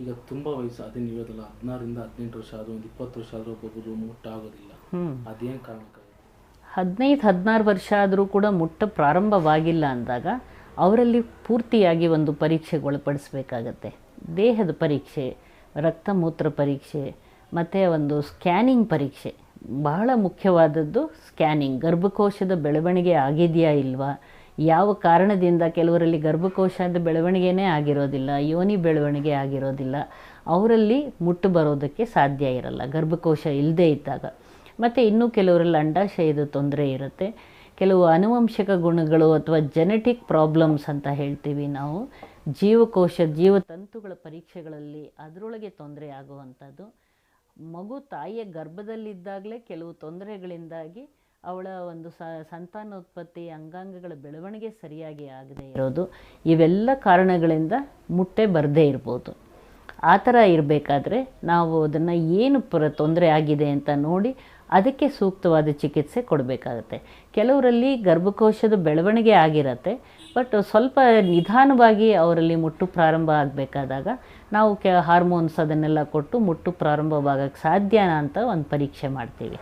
ಈಗ ತುಂಬ ವಯಸ್ಸು ಅದೇ ನೀವು ಹೇಳೋದಲ್ಲ ಹದಿನಾರರಿಂದ ಹದಿನೆಂಟು ವರ್ಷ ಆದ್ರೂ ಒಂದು ಇಪ್ಪತ್ತು ವರ್ಷ ಆದ್ರೂ ಒಬ್ಬೊಬ್ಬರು ಮುಟ್ಟಾಗೋದಿಲ್ಲ. ಅದೇನು ಕಾರಣಕ್ಕಾಗುತ್ತೆ? ಹದಿನೈದು ಹದಿನಾರು ವರ್ಷ ಆದರೂ ಕೂಡ ಮುಟ್ಟ ಪ್ರಾರಂಭವಾಗಿಲ್ಲ ಅಂದಾಗ ಅವರಲ್ಲಿ ಪೂರ್ತಿಯಾಗಿ ಒಂದು ಪರೀಕ್ಷೆಗೆ ಒಳಪಡಿಸಬೇಕಾಗತ್ತೆ. ದೇಹದ ಪರೀಕ್ಷೆ ರಕ್ತ ಮೂತ್ರ ಪರೀಕ್ಷೆ ಮತ್ತು ಒಂದು ಸ್ಕ್ಯಾನಿಂಗ್ ಪರೀಕ್ಷೆ. ಬಹಳ ಮುಖ್ಯವಾದದ್ದು ಸ್ಕ್ಯಾನಿಂಗ್. ಗರ್ಭಕೋಶದ ಬೆಳವಣಿಗೆ ಆಗಿದೆಯಾ ಇಲ್ವಾ? ಯಾವ ಕಾರಣದಿಂದ ಕೆಲವರಲ್ಲಿ ಗರ್ಭಕೋಶದ ಬೆಳವಣಿಗೆನೇ ಆಗಿರೋದಿಲ್ಲ, ಯೋನಿ ಬೆಳವಣಿಗೆ ಆಗಿರೋದಿಲ್ಲ, ಅವರಲ್ಲಿ ಮುಟ್ಟು ಬರೋದಕ್ಕೆ ಸಾಧ್ಯ ಇರಲ್ಲ, ಗರ್ಭಕೋಶ ಇಲ್ಲದೇ ಇದ್ದಾಗ. ಮತ್ತು ಇನ್ನೂ ಕೆಲವರಲ್ಲಿ ಅಂಡಾಶಯದ ತೊಂದರೆ ಇರುತ್ತೆ. ಕೆಲವು ಆನುವಂಶಿಕ ಗುಣಗಳು ಅಥವಾ ಜೆನೆಟಿಕ್ ಪ್ರಾಬ್ಲಮ್ಸ್ ಅಂತ ಹೇಳ್ತೀವಿ ನಾವು. ಜೀವಕೋಶ, ಜೀವತಂತುಗಳ ಪರೀಕ್ಷೆಗಳಲ್ಲಿ ಅದರೊಳಗೆ ತೊಂದರೆ ಆಗುವಂಥದ್ದು. ಮಗು ತಾಯಿಯ ಗರ್ಭದಲ್ಲಿದ್ದಾಗಲೇ ಕೆಲವು ತೊಂದರೆಗಳಿಂದಾಗಿ ಅವಳ ಒಂದು ಸ, ಸಂತಾನೋತ್ಪತ್ತಿ ಅಂಗಾಂಗಗಳ ಬೆಳವಣಿಗೆ ಸರಿಯಾಗಿ ಆಗದೇ ಇರೋದು, ಇವೆಲ್ಲ ಕಾರಣಗಳಿಂದ ಮುಟ್ಟೆ ಬರದೇ ಇರ್ಬೋದು. ಆ ಥರ ಇರಬೇಕಾದ್ರೆ ನಾವು ಅದನ್ನು ಏನು ಪ್ರ ತೊಂದರೆ ಆಗಿದೆ ಅಂತ ನೋಡಿ ಅದಕ್ಕೆ ಸೂಕ್ತವಾದ ಚಿಕಿತ್ಸೆ ಕೊಡಬೇಕಾಗತ್ತೆ. ಕೆಲವರಲ್ಲಿ ಗರ್ಭಕೋಶದ ಬೆಳವಣಿಗೆ ಆಗಿರತ್ತೆ, ಬಟ್ ಸ್ವಲ್ಪ ನಿಧಾನವಾಗಿ ಅವರಲ್ಲಿ ಮುಟ್ಟು ಪ್ರಾರಂಭ ಆಗಬೇಕಾದಾಗ ನಾವು ಕೆ, ಹಾರ್ಮೋನ್ಸ್ ಅದನ್ನೆಲ್ಲ ಕೊಟ್ಟು ಮುಟ್ಟು ಪ್ರಾರಂಭವಾಗಕ್ಕೆ ಸಾಧ್ಯನಾ ಅಂತ ಒಂದು ಪರೀಕ್ಷೆ ಮಾಡ್ತೀವಿ.